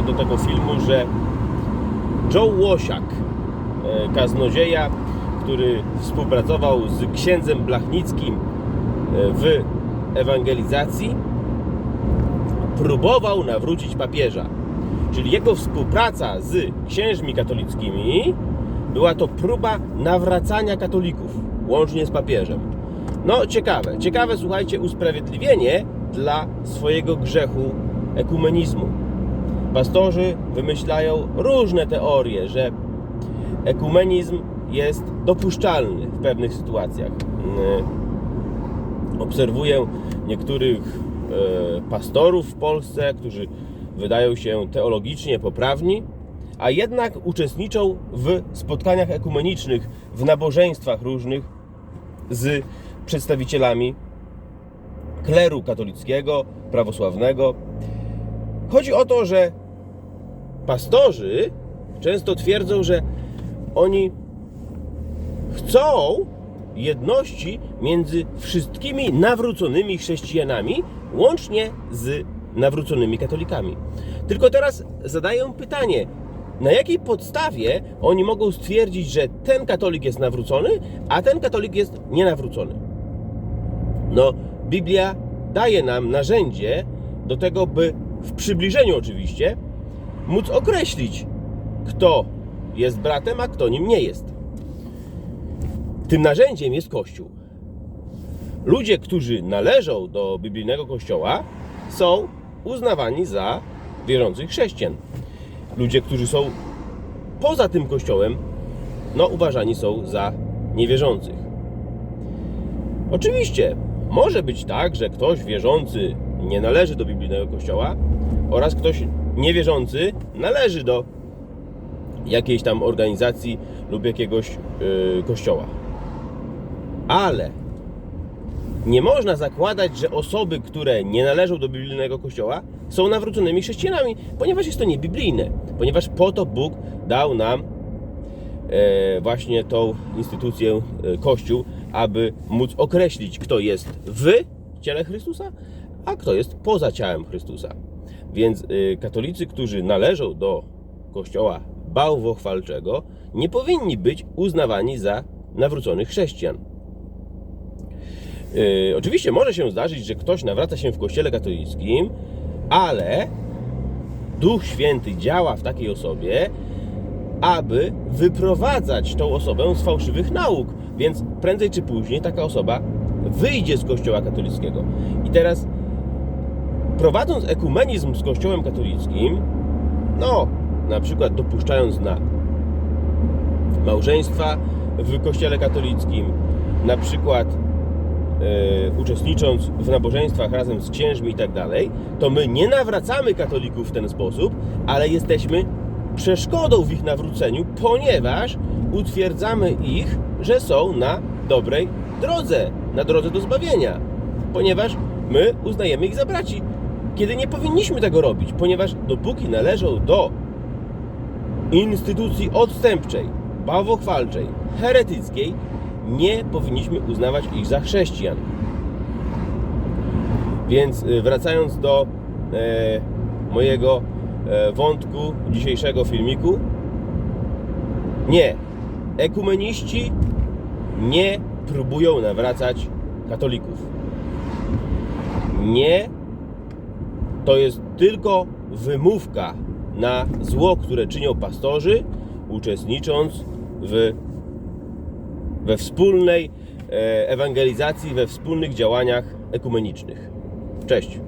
do tego filmu, że Joe Łosiak, e, kaznodzieja, który współpracował z księdzem Blachnickim e, w ewangelizacji, próbował nawrócić papieża. Czyli jego współpraca z księżmi katolickimi była to próba nawracania katolików, łącznie z papieżem. No, ciekawe, ciekawe, słuchajcie, usprawiedliwienie dla swojego grzechu ekumenizmu. Pastorzy wymyślają różne teorie, że ekumenizm jest dopuszczalny w pewnych sytuacjach. Yy, Obserwuję niektórych e, pastorów w Polsce, którzy wydają się teologicznie poprawni, a jednak uczestniczą w spotkaniach ekumenicznych, w nabożeństwach różnych z przedstawicielami kleru katolickiego, prawosławnego. Chodzi o to, że pastorzy często twierdzą, że oni chcą jedności między wszystkimi nawróconymi chrześcijanami, łącznie z nawróconymi katolikami. Tylko teraz zadaję pytanie, na jakiej podstawie oni mogą stwierdzić, że ten katolik jest nawrócony, a ten katolik jest nienawrócony? No, Biblia daje nam narzędzie do tego, by w przybliżeniu oczywiście móc określić, kto jest bratem, a kto nim nie jest. Tym narzędziem jest Kościół. Ludzie, którzy należą do biblijnego Kościoła, są uznawani za wierzących chrześcijan. Ludzie, którzy są poza tym Kościołem, no uważani są za niewierzących. Oczywiście może być tak, że ktoś wierzący nie należy do biblijnego Kościoła oraz ktoś niewierzący należy do jakiejś tam organizacji lub jakiegoś yy, kościoła. Ale nie można zakładać, że osoby, które nie należą do biblijnego kościoła, są nawróconymi chrześcijanami, ponieważ jest to niebiblijne. Ponieważ po to Bóg dał nam e, właśnie tą instytucję e, Kościół, aby móc określić, kto jest w ciele Chrystusa, a kto jest poza ciałem Chrystusa. Więc e, katolicy, którzy należą do kościoła bałwochwalczego, nie powinni być uznawani za nawróconych chrześcijan. Yy, oczywiście może się zdarzyć, że ktoś nawraca się w kościele katolickim, ale Duch Święty działa w takiej osobie, aby wyprowadzać tą osobę z fałszywych nauk. Więc prędzej czy później taka osoba wyjdzie z kościoła katolickiego. I teraz prowadząc ekumenizm z kościołem katolickim, no, na przykład dopuszczając na małżeństwa w kościele katolickim, na przykład e, uczestnicząc w nabożeństwach razem z księżmi i tak dalej, to my nie nawracamy katolików w ten sposób, ale jesteśmy przeszkodą w ich nawróceniu, ponieważ utwierdzamy ich, że są na dobrej drodze, na drodze do zbawienia. Ponieważ my uznajemy ich za braci, kiedy nie powinniśmy tego robić, ponieważ dopóki należą do instytucji odstępczej, bałwochwalczej, heretyckiej, nie powinniśmy uznawać ich za chrześcijan. Więc y, wracając do e, mojego e, wątku dzisiejszego filmiku, nie, ekumeniści nie próbują nawracać katolików. Nie, to jest tylko wymówka na zło, które czynią pastorzy, uczestnicząc w, we wspólnej e, ewangelizacji, we wspólnych działaniach ekumenicznych. Cześć.